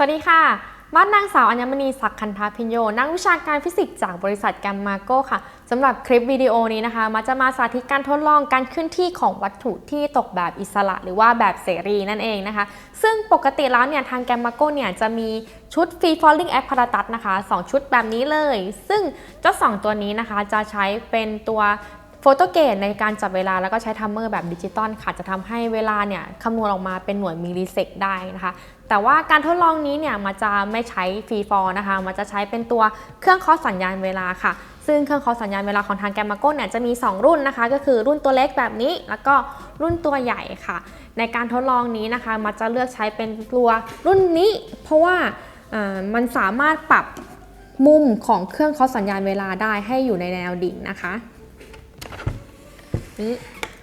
สวัสดีค่ะ บ้านนางสาวอัญมณีศักดิ์คันธาพิญโย นักวิชาการฟิสิกส์จากบริษัทแกมมาโกค่ะสำหรับคลิปวิดีโอนี้นะคะ มาจะมาสาธิตการทดลองการเคลื่อนที่ของวัตถุที่ตกแบบอิสระ หรือว่าแบบเสรีนั่นเองนะคะ ซึ่งปกติแล้วเนี่ยทางแกมมาโกเนี่ยจะมีชุด Free Falling Apparatus นะคะ 2 ชุดแบบนี้เลย ซึ่งเจ้า2ตัวนี้นะคะจะใช้เป็นตัว โฟโตเกตในการจับเวลาแล้วก็ใช้ทัมเมอร์แบบดิจิตอลค่ะ จะทำให้เวลาเนี่ยคำนวณออกมาเป็นหน่วยมิลลิเซกได้นะคะ แต่ว่าการทดลองนี้เนี่ยมันจะไม่ใช้ฟรีฟอร์นะคะ มันจะใช้เป็นตัวเครื่องเคาะสัญญาณเวลาค่ะ ซึ่งเครื่องเคาะสัญญาณเวลาของทางแกมมาโกเนี่ยจะมี 2 รุ่นนะคะ ก็คือรุ่นตัวเล็กแบบนี้ แล้วก็รุ่นตัวใหญ่ค่ะ ในการทดลองนี้นะคะมันจะเลือกใช้เป็นตัวรุ่นนี้ เพราะว่าอ่ามันสามารถปรับมุมของเครื่องเคาะสัญญาณเวลาได้ให้อยู่ในแนวดิ่งนะคะ นี้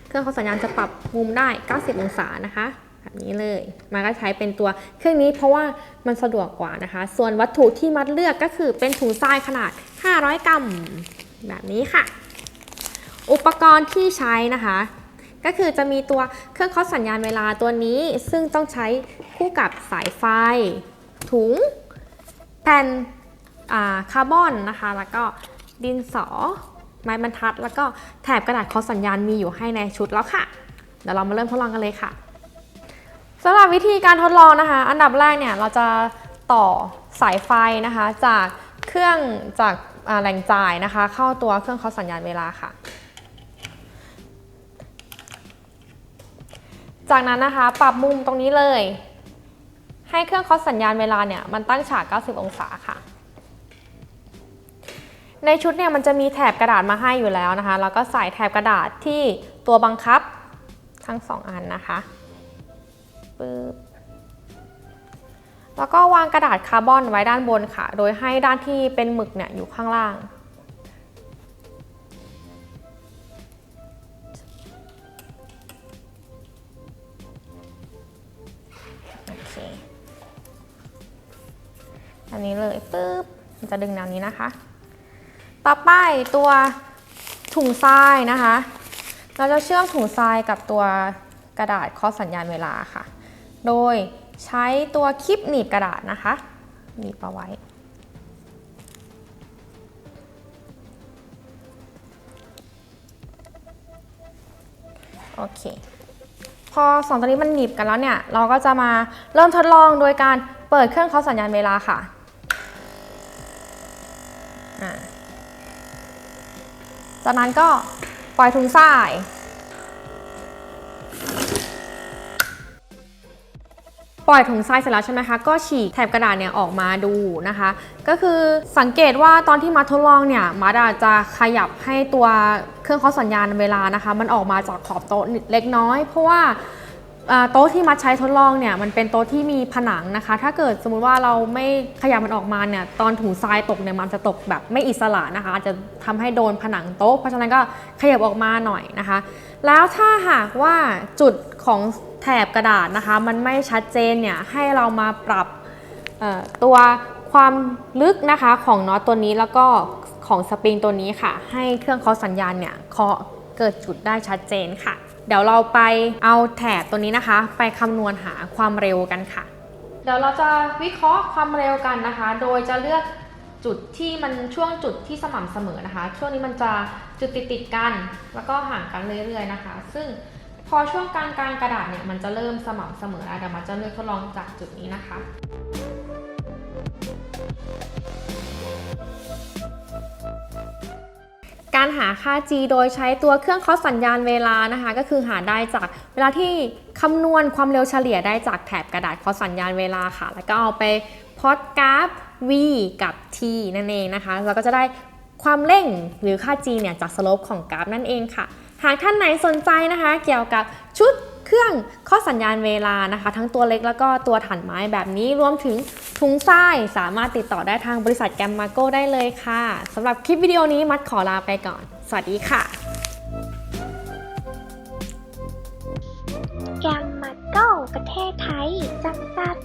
เครื่องเคาสัญญาณจะปรับมุมได้ 90 องศานะคะแบบนี้เลยมันก็ใช้เป็นตัวเครื่องนี้เพราะว่ามันสะดวกกว่านะคะ ส่วนวัตถุที่มัดเลือกก็คือเป็นถุงทรายขนาด 500 กรัม แบบนี้ค่ะ อุปกรณ์ที่ใช้นะคะ ก็คือจะมีตัวเครื่องเคาะสัญญาณเวลาตัวนี้ ซึ่งต้องใช้คู่กับสายไฟ ถุง แผ่นคาร์บอนนะคะ แล้วก็ดินสอ ไม้บรรทัด แล้วก็แถบกระดาษคาะสัญญาณมีอยู่ให้ในชุดแล้วค่ะ เดี๋ยวเรามาเริ่มทดลองกันเลยค่ะสำหรับวิธีการทดลองนะคะ อันดับแรกเนี่ยเราจะต่อสายไฟนะคะ จากเครื่องจากแหล่งจ่ายนะคะ เข้าตัวเครื่องคาะสัญญาณเวลาค่ะ จากนั้นนะคะปรับมุมตรงนี้เลย ให้เครื่องคาะสัญญาณเวลาเนี่ยมันตั้งฉาก 90 องศาค่ะ ในชุดเนี่ยมันจะมีแถบกระดาษมาให้อยู่แล้วนะคะ แล้วก็ใส่แถบกระดาษที่ตัวบังคับทั้งสองอันนะคะปึ๊บแล้วก็วางกระดาษคาร์บอนไว้ด้านบนค่ะ โดยให้ด้านที่เป็นหมึกเนี่ยอยู่ข้างล่างโอเคอันนี้เลยปึ๊บ มันจะดึงแนวนี้นะคะ ต่อไปตัวถุงทรายนะคะ เราจะเชื่อมถุงทรายกับตัวกระดาษเคาะสัญญาณเวลาค่ะ โดยใช้ตัวคลิปหนีบกระดาษนะคะ หนีบเอาไว้ โอเค พอสองตัวนี้มันหนีบกันแล้วเนี่ย เราก็จะมาเริ่มทดลองโดยการเปิดเครื่องเคาะสัญญาณเวลาค่ะ อ่า จากนั้นก็ปล่อยถุงทรายปล่อยถุงทรายเสร็จแล้วใช่ไหมคะ ก็ฉีกแถบกระดาษเนี่ยออกมาดูนะคะ ก็คือสังเกตว่าตอนที่มาทดลองเนี่ยมาดาจะขยับให้ตัวเครื่องเคาะสัญญาณเวลานะคะ มันออกมาจากขอบโต๊ะเล็กน้อย เพราะว่าอ่า โต๊ะที่มัดใช้ทดลองเนี่ยมันเป็นโต๊ะที่มีผนังนะคะ ถ้าเกิดสมมุติว่าเราไม่ขยับมันออกมาเนี่ยตอนถุงทรายตกเนี่ยมันจะตกแบบไม่อิสระนะคะอาจจะทำให้โดนผนังโต๊ะเพราะฉะนั้นก็ขยับออกมาหน่อยนะคะ แล้วถ้าหากว่าจุดของแถบกระดาษนะคะ มันไม่ชัดเจนเนี่ยให้เรามาปรับตัวความลึกนะคะของน็อตตัวนี้แล้วก็ของสปริงตัวนี้ค่ะ ให้เครื่องเคาะสัญญาณเนี่ยเคาะเกิดจุดได้ชัดเจนค่ะ เดี๋ยวเราไปเอาแถบตัวนี้นะคะ ไปคำนวณหาความเร็วกันค่ะ เดี๋ยวเราจะวิเคราะห์ความเร็วกันนะคะ โดยจะเลือกจุดที่มันช่วงจุดที่สม่ำเสมอนะคะ ช่วงนี้มันจะจุดติดติดกัน แล้วก็ห่างกันเรื่อยๆนะคะ ซึ่งพอช่วงกลางกลางๆกระดาษเนี่ยมันจะเริ่มสม่ำเสมอแล้วเดี๋ยวมาจะเลือกทดลองจากจุดนี้นะคะ การหาค่า g โดยใช้ตัวเครื่องคาะสัญญาณเวลานะคะ ก็คือหาได้จากเวลาที่คำนวณความเร็วเฉลี่ยได้จากแถบกระดาษคาะสัญญาณเวลาค่ะ แล้วก็เอาไปพอตกราฟ v กับ t นั่นเองนะคะเราก็จะได้ความเร่งหรือค่า g เนี่ยจากสโลปของกราฟนั่นเองค่ะ หากท่านไหนสนใจนะคะ เกี่ยวกับชุดเครื่องข้อสัญญาณเวลานะคะ ทั้งตัวเล็กแล้วก็ตัวถันไม้แบบนี้รวมถึง ถุงทรายสามารถติดต่อได้ทางบริษัทแกมมาโกได้เลยค่ะสำหรับคลิปวิดีโอนี้มัดขอลาไปก่อน สวัสดีค่ะ แกมมาโก้ประเทศไทยจำกัด